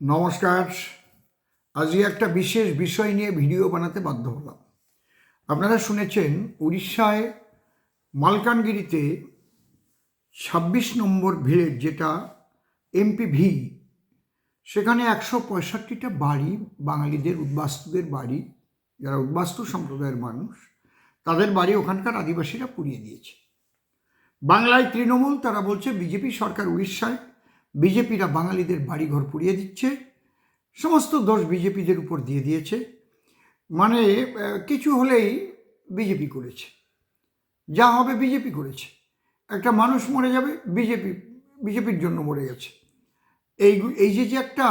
নমস্কার। আজকে একটা বিশেষ বিষয় নিয়ে ভিডিও বানাতে বাধ্য হলাম। আপনারা শুনেছেন, উড়িষ্যায় মালকানগিরিতে ছাব্বিশ নম্বর ভিলেজ যেটা এমপি ভি সেখানে একশো পঁয়ষট্টিটা বাড়ি, বাঙালিদের উদ্বাস্তুদের বাড়ি, যারা উদ্বাস্তু সম্প্রদায়ের মানুষ, তাদের বাড়ি ওখানকার আদিবাসীরা পুড়িয়ে দিয়েছে। বাংলায় তৃণমূল, তারা বলছে, বিজেপি সরকার উড়িষ্যায় বিজেপিরা বাঙালিদের বাড়িঘর পুড়িয়ে দিচ্ছে সমস্ত দোষ বিজেপিদের উপর দিয়ে দিয়েছে। মানে কিছু হলেই বিজেপি করেছে। যা হবে বিজেপি করেছে। একটা মানুষ মরে যাবে বিজেপি বিজেপির জন্য মরে গেছে। এই এই যে যে একটা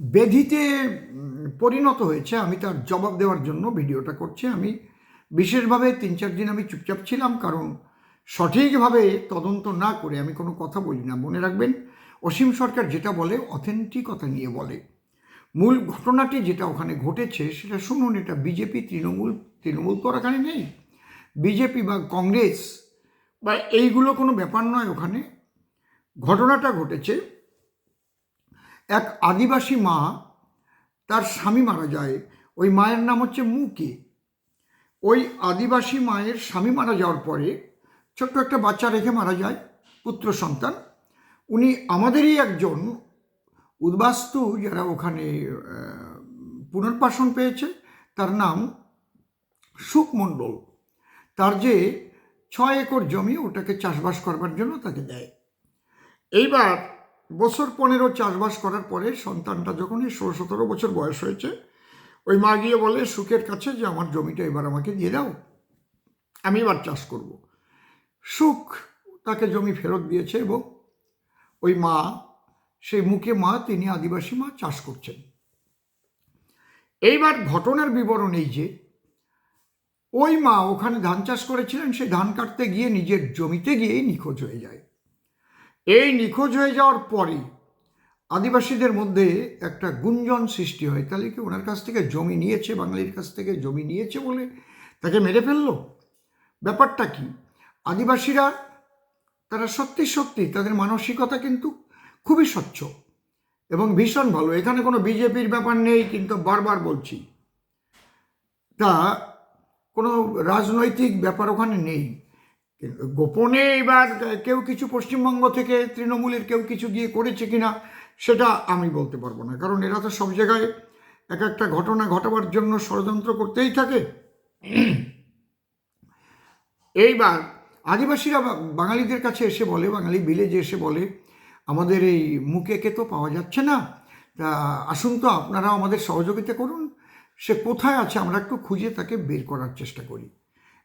ব্যাধিতে উম, পরিণত হয়েছে আমি তার জবাব দেওয়ার জন্য ভিডিওটা করছি। আমি বিশেষভাবে তিন চার দিন আমি চুপচাপ ছিলাম কারণ সঠিকভাবে তদন্ত না করে আমি কোনো কথা বলি না। মনে রাখবেন, অসীম সরকার যেটা বলে, অথেন্টিকতা নিয়ে বলে। মূল ঘটনাটি যেটা ওখানে ঘটেছে, সেটা শুনুন, এটা বিজেপি, তৃণমূল তৃণমূল তো এখানে নেই। বিজেপি বা কংগ্রেস, বা এইগুলো কোনো ব্যাপার নয় ওখানে। ঘটনাটা ঘটেছে, এক আদিবাসী মা, তার স্বামী মারা যায়। ওই মায়ের নাম হচ্ছে মুকে। ওই আদিবাসী মায়ের স্বামী মারা যাওয়ার পরে ছোট্ট একটা বাচ্চা রেখে মারা যায়, পুত্র সন্তান। উনি আমাদেরই একজন উদ্বাস্তু যারা ওখানে পুনর্বাসন পেয়েছে। তার নাম সুখমণ্ডল তার যে ছয় একর জমি ওটাকে চাষবাস করবার জন্য তাকে দেয়। এইবার বছর পনেরো চাষবাস করার পরে সন্তানটা যখন ষোলো সতেরো বছর বয়স হয়েছে, ওই মা গিয়ে বলে, সুখের কাছে যে আমার জমিটা এবার আমাকে দিয়ে দাও, আমি এবার চাষ করব। সুখ তাকে জমি ফেরত দিয়েছে এবং ওই মা, সেই মুখে মা, তিনি আদিবাসী মা চাষ করছেন। এইবার ঘটনার বিবরণ এই যে, ওই মা ওখানে ধান চাষ করেছিলেন সেই ধান কাটতে গিয়ে নিজের জমিতে গিয়েই নিখোঁজ হয়ে যায়। এই নিখোঁজ হয়ে যাওয়ার পরে আদিবাসীদের মধ্যে একটা গুঞ্জন সৃষ্টি হয়। তাহলে কি ওনার কাছ থেকে জমি নিয়েছে, বাঙালির কাছ থেকে জমি নিয়েছে বলে তাকে মেরে ফেলল? ব্যাপারটা কি? আদিবাসীরা, তারা সত্যি সত্যি তাদের মানসিকতা কিন্তু খুবই স্বচ্ছ এবং ভীষণ ভালো। এখানে কোনো বিজেপির ব্যাপার নেই, কিন্তু বারবার বলছি। তা কোনো রাজনৈতিক ব্যাপার ওখানে নেই। গোপনে এবার কেউ কিছু পশ্চিমবঙ্গ থেকে তৃণমূলের কেউ কিছু গিয়ে করেছে কিনা, সেটা আমি বলতে পারব না। কারণ এরা তো সব জায়গায় এক একটা ঘটনা ঘটাবার জন্য ষড়যন্ত্র করতেই থাকে। এইবার আদিবাসীরা বাঙালিদের কাছে এসে বলে, বাঙালি ভিলেজে এসে বলে, আমাদের এই মুখেকে তো পাওয়া যাচ্ছে না। তা আসুন তো আপনারা আমাদের সহযোগিতা করুন। সে কোথায় আছে আমরা একটু খুঁজে তাকে বের করার চেষ্টা করি।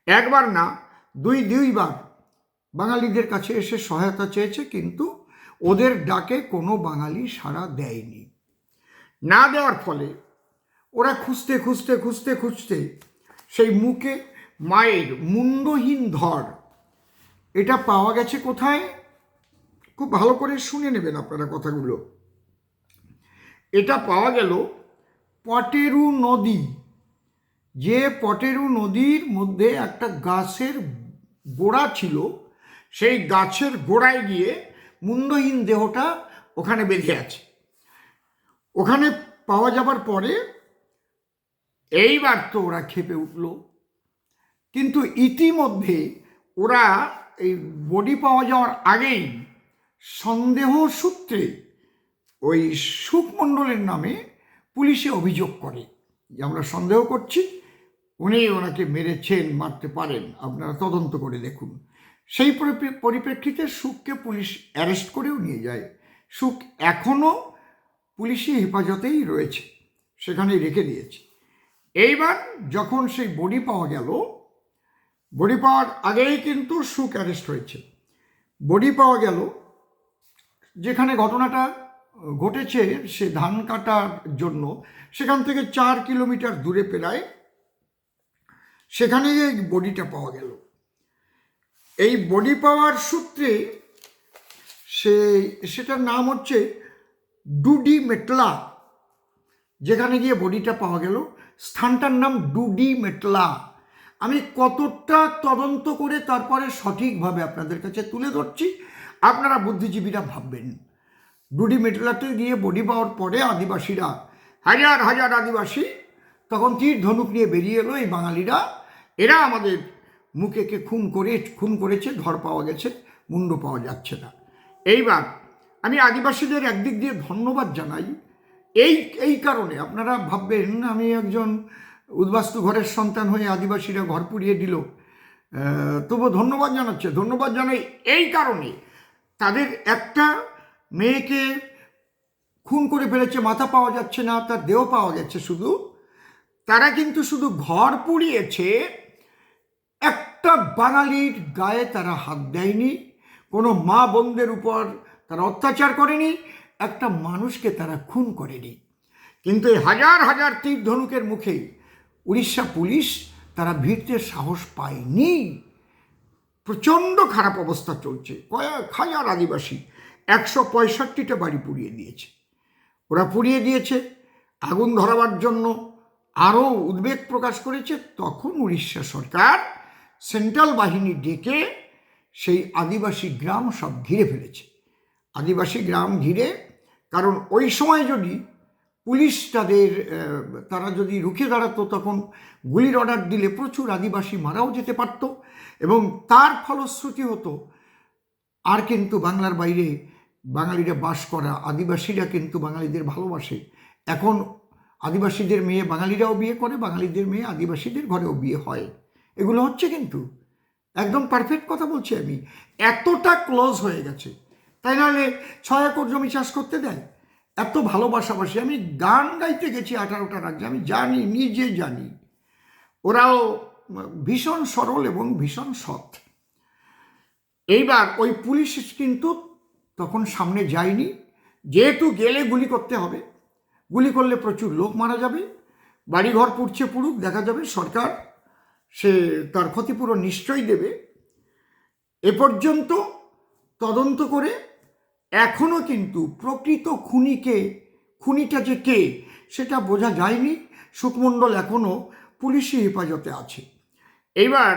একবার না, দুই, দুইবার বাঙালিদের কাছে এসে সহায়তা চেয়েছে, কিন্তু ওদের ডাকে কোনো বাঙালি সাড়া দেয়নি। না দেওয়ার ফলে ওরা খুঁজতে খুঁজতে খুঁজতে খুঁজতে সেই মুখে মায়ের মুন্ডহীন ধর এটা পাওয়া গেছে কোথায়? খুব ভালো করে শুনে নেবেন আপনারা কথাগুলো। এটা পাওয়া গেল পটেরু নদী। যে পটেরু নদীর মধ্যে একটা গাছের গোড়া ছিল, সেই গাছের গোড়ায় গিয়ে মুন্ডহীন দেহটা ওখানে বেঁধে আছে। ওখানে পাওয়া যাবার পরে এইবার তো ওরা খেপে উঠল। কিন্তু ইতিমধ্যে ওরা এই বডি পাওয়া যাওয়ার আগেই সন্দেহ সূত্রে ওই সুখমণ্ডলের নামে পুলিশে অভিযোগ করে যে আমরা সন্দেহ করছি, উনি ওনাকে মেরেছেন, মারতে পারেন, আপনারা তদন্ত করে দেখুন। সেই পরিপ্রে- পরিপ্রেক্ষিতে সুখকে পুলিশ অ্যারেস্ট করেও নিয়ে যায়। সুখ এখনও পুলিশি হেফাজতেই রয়েছে, সেখানেই রেখে দিয়েছে। এইবার যখন সেই বডি পাওয়া গেল বডি পাওয়ার আগেই কিন্তু সুখ অ্যারেস্ট হয়েছে। বডি পাওয়া গেল, যেখানে ঘটনাটা ঘটেছে সে ধান কাটার জন্য, সেখান থেকে চার কিলোমিটার দূরে পেরায় সেখানেই এই বডিটা পাওয়া গেল। এই বডি পাওয়ার সূত্রে সে, সেটার নাম হচ্ছে ডুডি মেটলা, যেখানে গিয়ে বডিটা পাওয়া গেল। স্থানটার নাম ডুডি মেটলা। আমি কতটা তদন্ত করে তারপরে সঠিকভাবে আপনাদের কাছে তুলে ধরছি, আপনারা বুদ্ধিজীবীরা ভাববেন। ডুডি মেটলাতে গিয়ে বডি পাওয়ার পরে আদিবাসীরা হাজার হাজার আদিবাসী তখন তীর ধনুক নিয়ে বেরিয়ে এলো, এই বাঙালিরা। এরা আমাদের মুখেকে খুন করে, খুন করেছে ধর পাওয়া গেছে, মুন্ড পাওয়া যাচ্ছে না। এইবার আমি আদিবাসীদের একদিক দিয়ে ধন্যবাদ জানাই। এই এই কারণে আপনারা ভাববেন, আমি একজন উদ্বাস্তু ঘরের সন্তান হয়ে আদিবাসীরা ঘর পুড়িয়ে দিল। তবু ধন্যবাদ জানাচ্ছে। ধন্যবাদ জানাই এই কারণে তাদের একটা মেয়েকে খুন করে ফেলেছে, মাথা পাওয়া যাচ্ছে না, তার দেহ পাওয়া যাচ্ছে শুধু। তারা কিন্তু শুধু ঘর পুড়িয়েছে, একটা বাঙালির গায়ে তারা হাত দেয়নি, কোনো মা বোনদের উপর তারা অত্যাচার করেনি, একটা মানুষকে তারা খুন করেনি। কিন্তু এই হাজার হাজার তীর ধনুকের মুখে উড়িষ্যা পুলিশ তারা ভিড়তে সাহস পায়নি। প্রচণ্ড খারাপ অবস্থা চলছে। কয়েক হাজার আদিবাসী একশো পঁয়ষট্টিটা বাড়ি পুড়িয়ে দিয়েছে। ওরা পুড়িয়ে দিয়েছে, আগুন ধরাবার জন্য আরও উদ্বেগ প্রকাশ করেছে। তখন উড়িষ্যা সরকার সেন্ট্রাল বাহিনী ডেকে সেই আদিবাসী গ্রাম সব ঘিরে ফেলেছে। আদিবাসী গ্রাম ঘিরে, কারণ ওই সময় যদি পুলিশ তাদের তারা যদি রুখে দাঁড়াতো তখন গুলির অর্ডার দিলে প্রচুর আদিবাসী মারাও যেতে পারত এবং তার ফলশ্রুতি হতো আর কিন্তু বাংলার বাইরে বাঙালিরা বাস করা, আদিবাসীরা কিন্তু বাঙালিদের ভালোবাসে। এখন আদিবাসীদের মেয়ে বাঙালিরাও বিয়ে করে, বাঙালিদের মেয়ে আদিবাসীদের ঘরেও বিয়ে হয়। এগুলো হচ্ছে কিন্তু একদম পারফেক্ট কথা বলছি আমি। এতটা ক্লোজ হয়ে গেছে। তাই নাহলে ছয় একর জমি চাষ করতে দেয়? এত ভালোবাসাবাসি আমি গান গাইতে গেছি আঠারোটা রাজ্যে, আমি জানি, নিজে জানি। ওরাও ভীষণ সরল এবং ভীষণ সৎ। এইবার ওই পুলিশ কিন্তু তখন সামনে যায়নি। যেহেতু গেলে গুলি করতে হবে, গুলি করলে প্রচুর লোক মারা যাবে, বাড়িঘর পুড়ছে পুড়ুক, দেখা যাবে সরকার সে তার ক্ষতিপূরণ নিশ্চয়ই দেবে। এ পর্যন্ত তদন্ত করে এখনও কিন্তু প্রকৃত খুনিকে, খুনিটা যে কে, সেটা বোঝা যায়নি। সুখমণ্ডল এখনও পুলিশি হেফাজতে আছে। এবার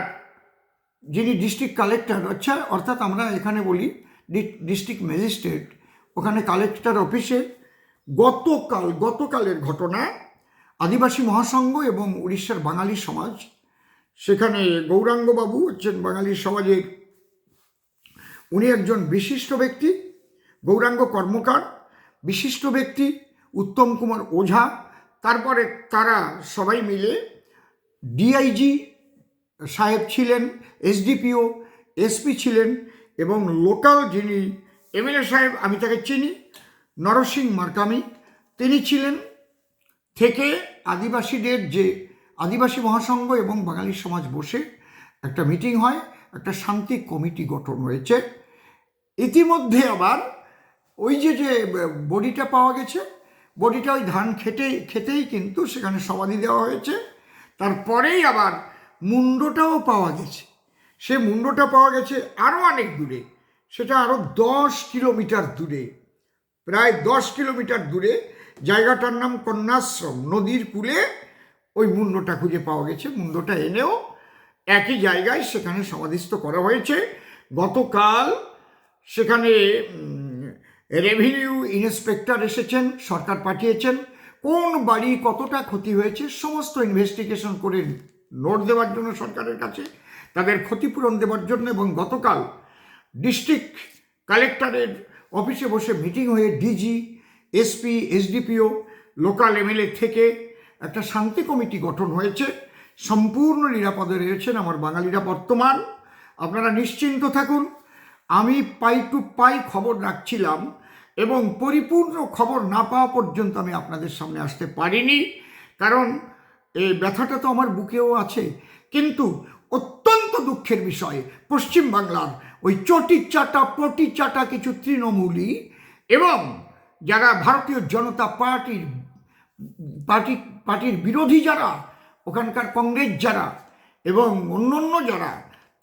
যিনি ডিস্ট্রিক্ট কালেক্টর আচ্ছা অর্থাৎ আমরা এখানে বলি ডিস্ট্রিক্ট ম্যাজিস্ট্রেট, ওখানে কালেক্টর অফিসে গতকাল, গতকালের ঘটনা, আদিবাসী মহাসংঘ এবং উড়িষ্যার বাঙালি সমাজ, সেখানে গৌরাঙ্গবাবু, হচ্ছেন বাঙালি সমাজের, উনি একজন বিশিষ্ট ব্যক্তি। গৌরাঙ্গ কর্মকার, বিশিষ্ট ব্যক্তি উত্তম কুমার ওঝা, তারপরে তারা সবাই মিলে ডিআইজি সাহেব ছিলেন, এসডিপিও, এসপি ছিলেন এবং লোকাল যিনি এমএলএ সাহেব, আমি তাকে চিনি নরসিং মার্কামি, তিনি ছিলেন থেকে আদিবাসীদের যে আদিবাসী মহাসংঘ এবং বাঙালি সমাজ বসে একটা মিটিং হয়, একটা শান্তি কমিটি গঠন হয়েছে। ইতিমধ্যে আবার ওই যে যে বডিটা পাওয়া গেছে, বডিটা ওই ধান খেটে খেতেই কিন্তু সেখানে সমাধি দেওয়া হয়েছে। তারপরেই আবার মুন্ডটাও পাওয়া গেছে। সে মুন্ডটা পাওয়া গেছে আরও অনেক দূরে, সেটা আরও দশ কিলোমিটার দূরে, প্রায় দশ কিলোমিটার দূরে, জায়গাটার নাম কন্যাশ্রম, নদীর কূলে ওই মুন্ডটা খুঁজে পাওয়া গেছে। মুন্ডটা এনেও একই জায়গায় সেখানে সমাধিস্থ করা হয়েছে। গতকাল সেখানে রেভিনিউ ইন্সপেক্টর এসেছেন, সরকার পাঠিয়েছেন। কোন বাড়ি কতটা ক্ষতি হয়েছে, সমস্ত ইনভেস্টিগেশন করে নোট দেওয়ার জন্য সরকারের কাছে, তাদের ক্ষতিপূরণ দেওয়ার জন্য এবং গতকাল ডিস্ট্রিক্ট কালেক্টরের অফিসে বসে মিটিং হয়ে DG SP SDPO local MLA থেকে একটা শান্তি কমিটি গঠন হয়েছে। সম্পূর্ণ নিরাপদে রয়েছেন আমার বাঙালিরা বর্তমান। আপনারা নিশ্চিন্ত থাকুন, আমি পাই টু পাই খবর রাখছিলাম এবং পরিপূর্ণ খবর না পাওয়া পর্যন্ত আমি আপনাদের সামনে আসতে পারিনি। কারণ এই ব্যথাটা তো আমার বুকেও আছে। কিন্তু অত্যন্ত দুঃখের বিষয়, পশ্চিম বাংলার ওই চটি চাটা, পটি চাটা কিছু তৃণমূলী এবং যারা ভারতীয় জনতা পার্টির, পার্টি, পার্টির বিরোধী যারা, ওখানকার কংগ্রেস যারা এবং অন্য অন্য যারা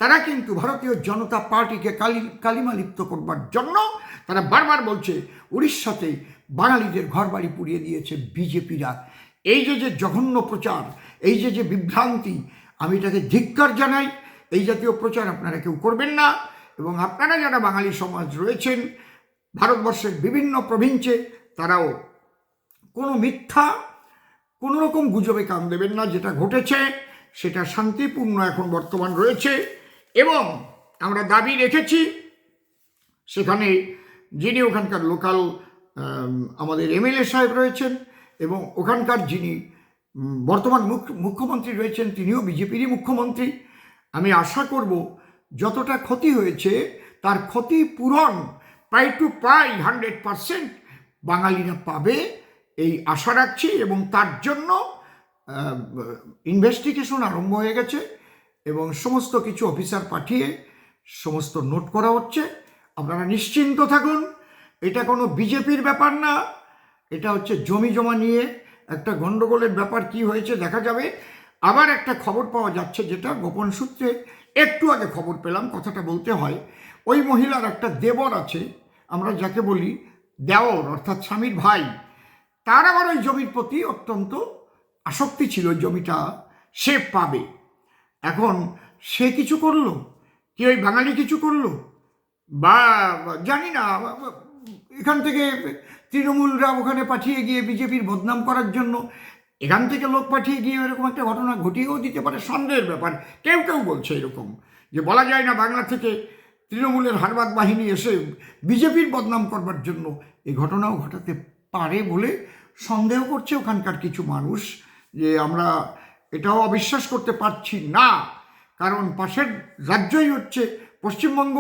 তারা কিন্তু ভারতীয় জনতা পার্টিকে কালি কালিমা লিপ্ত করবার জন্য তারা বারবার বলছে, উড়িষ্যাতে বাঙালিদের ঘরবাড়ি পুড়িয়ে দিয়েছে বিজেপিরা। এই যে যে জঘন্য প্রচার, এই যে যে বিভ্রান্তি, আমি এটাকে ধিক্কার জানাই। এই জাতীয় প্রচার আপনারা কেউ করবেন না এবং আপনারা যারা বাঙালি সমাজ রয়েছেন, ভারতবর্ষের বিভিন্ন প্রভিন্সে তারাও কোনো মিথ্যা, কোনো রকম গুজবে কান দেবেন না। যেটা ঘটেছে, সেটা শান্তিপূর্ণ এখন বর্তমান রয়েছে। এবং আমরা দাবি রেখেছি, সেখানে যিনি ওখানকার লোকাল আমাদের এমএলএ সাহেব রয়েছেন এবং ওখানকার যিনি বর্তমান মুখ, মুখ্যমন্ত্রী রয়েছেন, তিনিও বিজেপিরই মুখ্যমন্ত্রী। আমি আশা করব যতটা ক্ষতি হয়েছে, তার ক্ষতি পূরণ প্রায় টু প্রায় হান্ড্রেড পারসেন্ট বাঙালিরা পাবে, এই আশা রাখছি এবং তার জন্য ইনভেস্টিগেশন আরম্ভ হয়ে গেছে। এবং সমস্ত কিছু অফিসার পাঠিয়ে সমস্ত নোট করা হচ্ছে। আপনারা নিশ্চিন্ত থাকুন, এটা কোনো বিজেপির ব্যাপার না, এটা হচ্ছে জমি জমা নিয়ে একটা গণ্ডগোলের ব্যাপার কি হয়েছে দেখা যাবে। আবার একটা খবর পাওয়া যাচ্ছে যেটা গোপন সূত্রে একটু আগে খবর পেলাম, কথাটা বলতে হয়। ওই মহিলার একটা দেবর আছে, আমরা যাকে বলি দেওর, অর্থাৎ স্বামীর ভাই। তার আবার ওই জমির প্রতি অত্যন্ত আসক্তি ছিল জমিটা সে পাবে। এখন সে কিছু করল? কি ওই বাঙালি কিছু করল? বা জানি না এখান থেকে তৃণমূলরা ওখানে পাঠিয়ে গিয়ে বিজেপির বদনাম করার জন্য এখান থেকে লোক পাঠিয়ে গিয়ে এরকম একটা ঘটনা ঘটিয়েও দিতে পারে, সন্দেহের ব্যাপার। কেউ কেউ বলছে এরকম যে বলা যায় না বাংলা থেকে তৃণমূলের হারবাদ বাহিনী এসে বিজেপির বদনাম করবার জন্য এই ঘটনাও ঘটাতে পারে বলে সন্দেহ করছে ওখানকার কিছু মানুষ যে আমরা এটাও অবিশ্বাস করতে পারছি না। কারণ পাশের রাজ্যই হচ্ছে পশ্চিমবঙ্গ।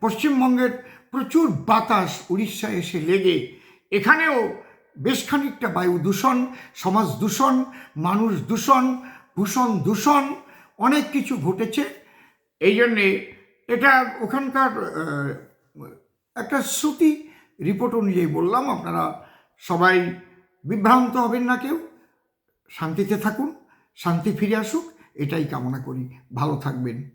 পশ্চিমবঙ্গের প্রচুর বাতাস উড়িষ্যায় এসে লেগে। এখানেও বেশ খানিকটা বায়ু দূষণ, সমাজ দূষণ, মানুষ দূষণ, ভূষণ দূষণ অনেক কিছু ঘটেছে। এই জন্যে এটা ওখানকার একটা শ্রুতি রিপোর্ট অনুযায়ী বললাম। আপনারা সবাই বিভ্রান্ত হবেন না কেউ। শান্তিতে থাকুন। শান্তি ফিরে আসুক এটাই কামনা করি। ভালো থাকবেন।